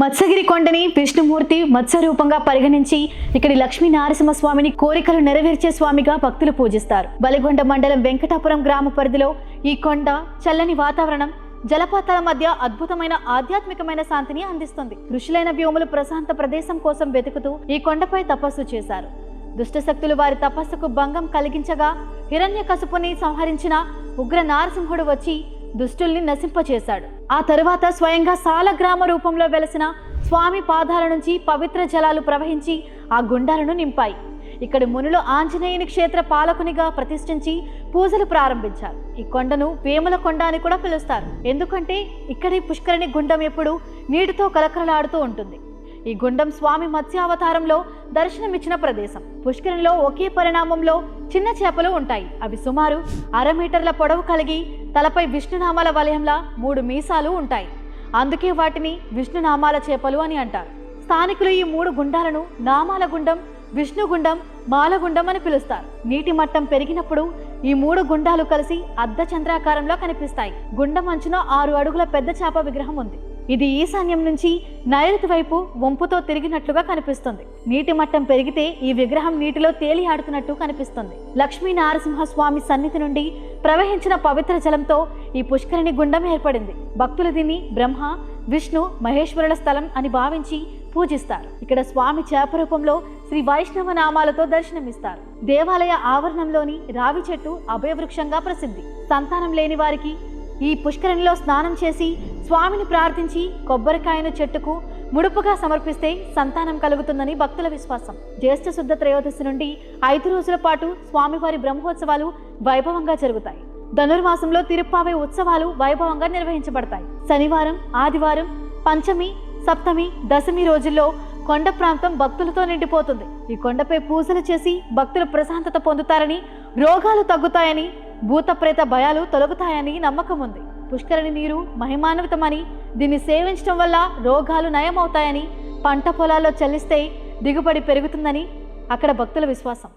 మత్స్యగిరి కొండని విష్ణుమూర్తి మత్స్య రూపంగా పరిగణించి ఇక్కడి లక్ష్మీ నరసింహస్వామిని కోరికలు నెరవేర్చే స్వామిగా భక్తులు పూజిస్తారు. బలిగొండ మండలం వెంకటాపురం గ్రామ పరిధిలో ఈ కొండ చల్లని వాతావరణం జలపాతాల మధ్య అద్భుతమైన ఆధ్యాత్మికమైన శాంతిని అందిస్తుంది. ఋషులైన వ్యోములు ప్రశాంత ప్రదేశం కోసం వెతుకుతూ ఈ కొండపై తపస్సు చేశారు. దుష్టశక్తులు వారి తపస్సుకు భంగం కలిగించగా హిరణ్య కసుపుని సంహరించిన ఉగ్ర నారసింహుడు వచ్చి దుష్టుల్ని నశింపచేశాడు. ఆ తరువాత స్వయంగా సాలగ్రామ రూపంలో వెలసిన స్వామి పాదాల నుంచి పవిత్ర జలాలు ప్రవహించి ఆ గుండాలను నింపాయి. ఇక్కడి మునులు ఆంజనేయుని క్షేత్ర పాలకునిగా ప్రతిష్ఠించి పూజలు ప్రారంభించారు. ఈ కొండను వేముల కొండ అని కూడా పిలుస్తారు. ఎందుకంటే ఇక్కడి పుష్కరిణి గుండం ఎప్పుడు నీటితో కలకలలాడుతూ ఉంటుంది. ఈ గుండం స్వామి మత్స్యావతారంలో దర్శనమిచ్చిన ప్రదేశం. పుష్కరంలో ఒకే పరిణామంలో చిన్న చేపలు ఉంటాయి. అవి సుమారు అర మీటర్ల పొడవు కలిగి తలపై విష్ణునామాల వలయంలా మూడు మీసాలు ఉంటాయి. అందుకే వాటిని విష్ణునామాల చేపలు అని అంటారు. స్థానికులు ఈ మూడు గుండాలను నామాల గుండం విష్ణుగుండం మాలగుండం అని పిలుస్తారు. నీటి మట్టం పెరిగినప్పుడు ఈ మూడు గుండాలు కలిసి అర్ధ చంద్రాకారంలో కనిపిస్తాయి. గుండం అంచున ఆరు అడుగుల పెద్ద చేప విగ్రహం ఉంది. ఇది ఈశాన్యం నుంచి నైరుతి వైపు వంపుతో తిరిగినట్లుగా కనిపిస్తుంది. నీటి మట్టం పెరిగితే ఈ విగ్రహం నీటిలో తేలి ఆడుతున్నట్టు కనిపిస్తుంది. లక్ష్మీ నారసింహ స్వామి సన్నిధి నుండి ప్రవహించిన పవిత్ర జలంతో ఈ పుష్కరిణి గుండం ఏర్పడింది. భక్తులు దీన్ని బ్రహ్మ విష్ణు మహేశ్వరుల స్థలం అని భావించి పూజిస్తారు. ఇక్కడ స్వామి చేప రూపంలో శ్రీ వైష్ణవ నామాలతో దర్శనమిస్తారు. దేవాలయ ఆవరణంలోని రావి చెట్టు అభయవృక్షంగా ప్రసిద్ధి. సంతానం లేని వారికి ఈ పుష్కరిణిలో స్నానం చేసి స్వామిని ప్రార్థించి కొబ్బరికాయను చెట్టుకు ముడుపుగా సమర్పిస్తే సంతానం కలుగుతుందని భక్తుల విశ్వాసం. జ్యేష్ఠ శుద్ధ త్రయోదశి నుండి ఐదు రోజుల పాటు స్వామివారి బ్రహ్మోత్సవాలు వైభవంగా జరుగుతాయి. ధనుర్మాసంలో తిరుప్పావే ఉత్సవాలు వైభవంగా నిర్వహించబడతాయి. శనివారం ఆదివారం పంచమి సప్తమి దశమి రోజుల్లో కొండ ప్రాంతం భక్తులతో నిండిపోతుంది. ఈ కొండపై పూజలు చేసి భక్తులు ప్రశాంతత పొందుతారని రోగాలు తగ్గుతాయని భూతప్రేత భయాలు తొలగుతాయని నమ్మకం ఉంది. పుష్కరిణి నీరు మహిమాన్వితమని దీన్ని సేవించడం వల్ల రోగాలు నయమవుతాయని పంట పొలాల్లో చెల్లిస్తే దిగుబడి పెరుగుతుందని అక్కడ భక్తుల విశ్వాసం.